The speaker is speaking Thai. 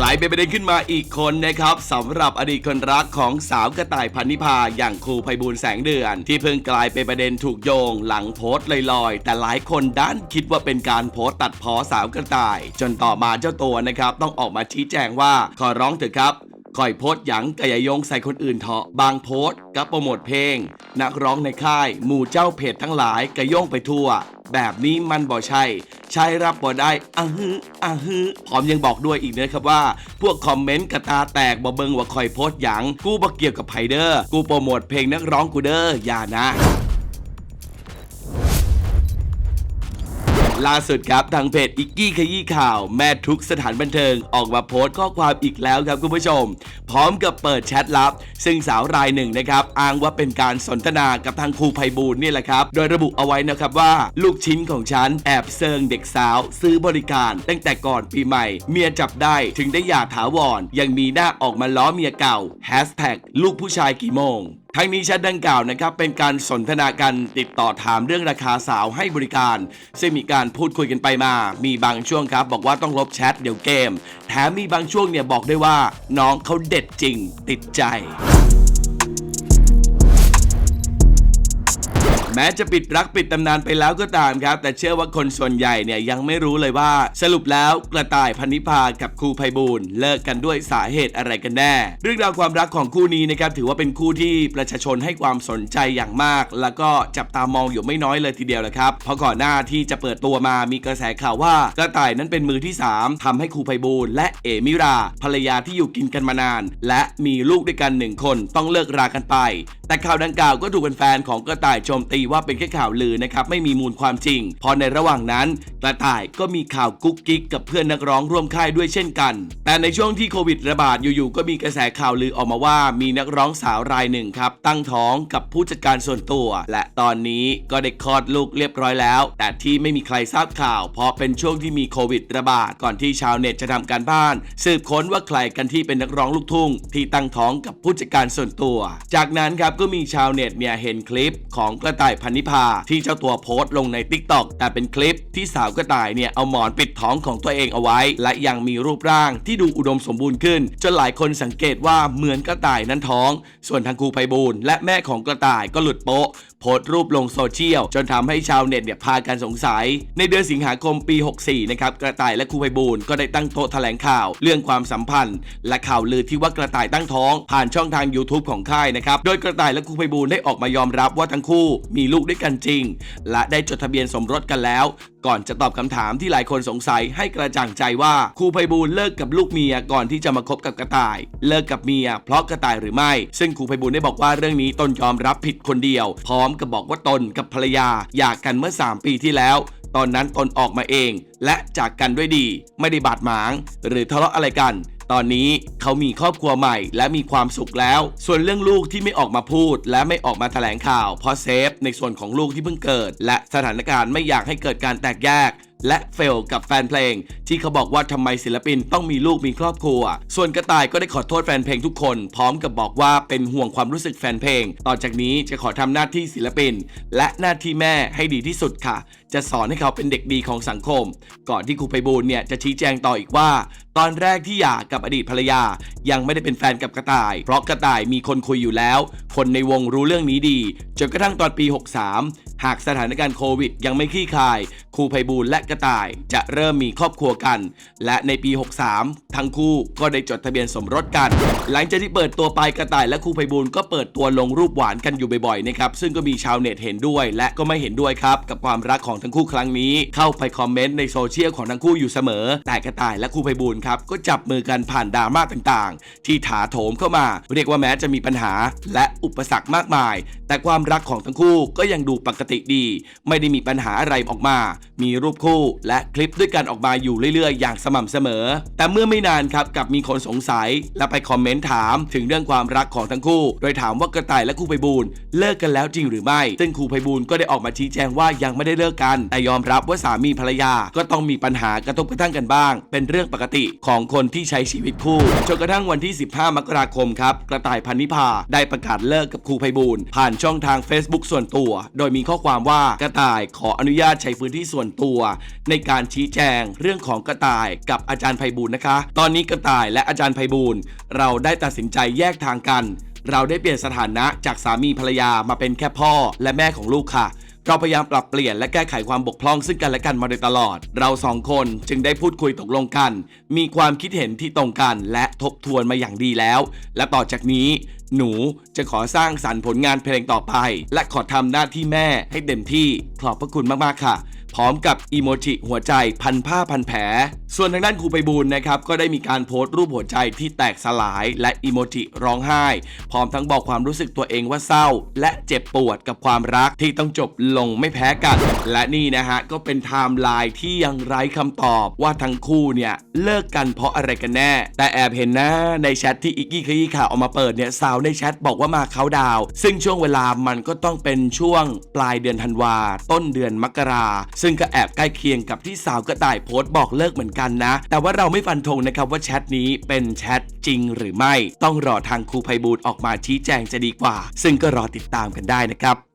กลายเป็นประเด็นขึ้นมาอีกคนนะครับสำหรับอดีตคนรักของสาวกระต่ายพันนิพาอย่างครูไพบูลแสงเดือน ที่เพิ่งกลายเป็นประเด็นถูกโยง หลังโพสต์ลอยๆ แต่หลายคนด้านคิดว่าเป็นการโพสต์ตัดพ้อสาวกระต่าย จนต่อมาเจ้าตัวนะครับต้องออกมาชี้แจงว่าขอร้องเถอะครับ คอยโพสหยังกะยายงใส่คนอื่นเถาะบางโพสกับโปรโมทเพลง นักร้องในค่ายหมู่เจ้าเพจทั้งหลายกะโยงไปทั่ว แบบนี้มันบ่ใช่ ใช่รับบ่ได้อะฮึอะฮึพร้อมยังบอกด้วยอีกนะครับว่า พวกคอมเมนต์กระตาแตกบ่เบิงว่าคอยโพสหยังกูบ่เกี่ยวกับไผเดอร์กูโปรโมทเพลงนักร้องกูเด้ออย่านะ ล่าสุดครับทางเพจอิกกี้ขยี้ข่าวแม่ทุกสถานบันเทิงออกมาโพสต์ข้อความอีกแล้วครับคุณผู้ชม พร้อมกับเปิดแชทลับ ซึ่งสาวรายหนึ่งนะครับอ้างว่าเป็นการสนทนากับทางครูไพบูลย์นี่แหละครับ โดยระบุเอาไว้นะครับว่า ลูกชิ้นของฉันแอบเซิงเด็กสาว ซื้อบริการ ตั้งแต่ก่อนปีใหม่ เมียจับได้ถึงได้หย่าถาวรยังมีหน้าออกมาล้อเมียเก่าแฮชแท็กลูกผู้ชายกี่โมง ทั้งนี้แชทดังกล่าวนะครับเป็นการสนทนากันติดต่อถามเรื่องราคาสาวให้บริการ ซึ่งมีการพูดคุยกันไปมา มีบางช่วงครับบอกว่าต้องลบแชทเดี๋ยวเกม แถมมีบางช่วงเนี่ยบอกได้ว่า น้องเขาเด็ดจริงติดใจ แม้จะปิดรักปิดตำนานไปแล้วก็ตามครับ แต่เชื่อว่าคนส่วนใหญ่เนี่ยยังไม่รู้เลยว่า สรุปแล้วกระต่ายพันนิพากับครูไพบูลเลิกกันด้วยสาเหตุอะไรกันแน่ เรื่องราวความรักของคู่นี้นะครับถือว่าเป็นคู่ที่ประชาชนให้ความสนใจอย่างมาก แล้วก็จับตามองอยู่ไม่น้อยเลยทีเดียวแหละครับเพราะก่อนหน้าที่จะเปิดตัวมามีกระแสข่าวว่ากระต่ายนั้นเป็นมือที่ 3ทำให้ครูไพบูลและเอมิรา ภรรยาที่อยู่กินกันมานาน และมีลูกด้วยกันหนึ่งคนต้องเลิกรากันไป แต่ข่าวดังกล่าวก็ถูกแฟนๆของกระต่ายโจมตีว่าเป็นแค่ข่าวลือนะครับไม่มีมูลความจริง พอในระหว่างนั้น กระต่ายก็มีข่าวกุ๊กกิ๊กกับเพื่อนนักร้องร่วมค่ายด้วยเช่นกัน แต่ในช่วงที่โควิดระบาดอยู่ๆก็มีกระแสข่าวลือออกมาว่า มีนักร้องสาวรายหนึ่งครับ ตั้งท้องกับผู้จัดการส่วนตัว และตอนนี้ก็ได้คลอดลูกเรียบร้อยแล้ว แต่ที่ไม่มีใครทราบข่าว เพราะเป็นช่วงที่มีโควิดระบาดก่อนที่ชาวเน็ตจะทำการบ้าน สืบค้นว่าใครกันที่เป็นนักร้องลูกทุ่งที่ตั้งท้องกับผู้จัดการส่วนตัว จากนั้นครับก็มีชาวเน็ตเนี่ยเห็นคลิปของกระต่ายพันนิพาที่เจ้าตัวโพสต์ลงใน t ิ k t o k แต่เป็นคลิปที่สาวกระต่ายเนี่ยเอาหมอนปิดท้องของตัวเองเอาไว้ และยังมีรูปร่างที่ดูอุดมสมบูรณ์ขึ้นจนหลายคนสังเกตว่าเหมือนกระต่ายนั้นท้อง ส่วนทางครูไพบูลและแม่ของกระต่ายก็หลุดโป๊ะโพสต์รูปลงโซเชียล จนทำให้ชาวเน็ตเนี่ยพากันสงสัย ในเดือนสิงหาคมปี 64 นะครับกระต่ายและครูไพบูลก็ได้ตั้งโต๊ะแถลงข่าวเรื่องความสัมพันธ์ และข่าวลือที่ว่ากระต่ายตั้งท้อง ผ่านช่องทาง YouTube ของค่ายนะครับโดยกระต่ายและครูไพบูลได้ออกมายอมรับว่าทั้งคู่มีลูกด้วยกันจริง และได้จดทะเบียนสมรสกันแล้ว ก่อนจะตอบคำถามที่หลายคนสงสัยให้กระจ่างใจว่าครูไพบูลเลิกกับลูกเมียก่อนที่จะมาคบกับกระต่าย เลิกกับเมีย เพราะกระต่ายหรือไม่ ซึ่งครูไพบูลได้บอกว่าเรื่องนี้ตนยอมรับผิดคนเดียว พร้อมกับบอกว่าตนกับภรรยาหย่ากกันเมื่อ 3 ปีที่แล้ว ตอนนั้นตนออกมาเอง และจากกันด้วยดี ไม่ได้บาดหมาง หรือทะเลาะอะไรกัน ตอนนี้เขามีครอบครัวใหม่และมีความสุขแล้ว ส่วนเรื่องลูกที่ไม่ออกมาพูด และไม่ออกมาแถลงข่าวเพราะเซฟในส่วนของลูกที่เพิ่งเกิด และสถานการณ์ไม่อยากให้เกิดการแตกแยก และเฟลกับแฟนเพลง ที่เขาบอกว่าทำไมศิลปินต้องมีลูกมีครอบครัว ส่วนกระต่ายก็ได้ขอโทษแฟนเพลงทุกคน พร้อมกับบอกว่าเป็นห่วงความรู้สึกแฟนเพลง ต่อจากนี้จะขอทำหน้าที่ศิลปิน และหน้าที่แม่ให้ดีที่สุดค่ะ จะสอนให้เขาเป็นเด็กดีของสังคม ก่อนที่ครูไพบูลเนี่ยจะชี้แจงต่ออีกว่า ตอนแรกที่หย่ากับอดีตภรรยา ยังไม่ได้เป็นแฟนกับกระต่าย เพราะกระต่ายมีคนคุยอยู่แล้ว คนในวงรู้เรื่องนี้ดีจนกระทั่งตอนปี 63 หากสถานการณ์โควิดยังไม่คลี่คลาย ครูไพบูลและกระต่ายจะเริ่มมีครอบครัวกัน และในปี 63 ทั้งคู่ก็ได้จดทะเบียนสมรสกัน หลังจากที่เปิดตัวไปกระต่ายและครูไพบูลก็เปิดตัวลงรูปหวานกันอยู่บ่อยๆนะครับซึ่งก็มีชาวเน็ตเห็นด้วย และก็ไม่เห็นด้วยครับกับความรักของทั้งคู่ครั้งนี้ เข้าไปคอมเมนต์ในโซเชียลของทั้งคู่อยู่เสมอ แต่กระต่ายและครูไพบูลครับก็จับมือกันผ่านดราม่าต่างๆ ที่ถาโถมเข้ามา เรียกว่าแม้จะมีปัญหาและอุปสรรคมากมาย แต่ความรักของทั้งคู่ก็ยังดูปกติดี ไม่ได้มีปัญหาอะไรออกมา มีรูปคู่และคลิปด้วยกันออกมาอยู่เรื่อยๆ อย่างสม่ำเสมอ แต่เมื่อไม่นานครับกับมีคนสงสัยและไปคอมเมนต์ถามถึงเรื่องความรักของทั้งคู่ โดยถามว่ากระต่ายและครูไพบูลเลิกกันแล้วจริงหรือไม่ ซึ่งครูไพบูลก็ได้ออกมาชี้แจงว่ายังไม่ได้เลิกกัน แต่ยอมรับว่าสามีภรรยาก็ต้องมีปัญหากระทบกระทั่งกันบ้าง เป็นเรื่องปกติของคนที่ใช้ชีวิตคู่จนกระทั่งวันที่ 15 มกราคมครับกระต่ายพันนิพาได้ประกาศเลิกกับครูไพบูลผ่านช่องทาง Facebook ส่วนตัว โดยมีข้อความว่ากระต่ายขออนุญาตใช้พื้นที่ส่วนตัว ในการชี้แจงเรื่องของกระต่ายกับอาจารย์ไพบูลนะคะ ตอนนี้กระต่ายและอาจารย์ไพบูลเราได้ตัดสินใจแยกทางกัน เราได้เปลี่ยนสถานะจากสามีภรรยามาเป็นแค่พ่อและแม่ของลูกค่ะ เราพยายามปรับเปลี่ยนและแก้ไขความบกพร่องซึ่งกันและกันมาโดยตลอด เราสองคนจึงได้พูดคุยตกลงกัน มีความคิดเห็นที่ตรงกันและทบทวนมาอย่างดีแล้ว และต่อจากนี้ หนูจะขอสร้างสรรค์ผลงานเพลงต่อไป และขอทำหน้าที่แม่ให้เต็มที่ขอบพระคุณมากๆค่ะ พร้อมกับอีโมจิหัวใจพันผ้าพันแผล ส่วนทางด้านครูไปบูลนะครับก็ได้มีการโพสต์รูปหัวใจที่แตกสลาย และอีโมจิร้องไห้ พร้อมทั้งบอกความรู้สึกตัวเองว่าเศร้า และเจ็บปวดกับความรักที่ต้องจบลงไม่แพ้กัน และนี่นะฮะก็เป็นไทม์ไลน์ที่ยังไร้คำตอบว่าทั้งคู่เนี่ยเลิกกันเพราะอะไรกันแน่ แต่แอบเห็นนะในแชทที่อิกกี้ขยี้ข่าวเอามาเปิดเนี่ยสาวในแชทบอกว่ามาเขาดาวซึ่งช่วงเวลามันก็ต้องเป็นช่วงปลายเดือนธันวาต้นเดือนมกราซึ่งก็แอบใกล้เคียงกับที่สาวกระต่ายโพสต์บอกเลิกเหมือนกันนะ แต่ว่าเราไม่ฟันธงนะครับว่าแชทนี้เป็นแชทจริงหรือไม่ ต้องรอทางครูไพบูลออกมาชี้แจงจะดีกว่า ซึ่งก็รอติดตามกันได้นะครับ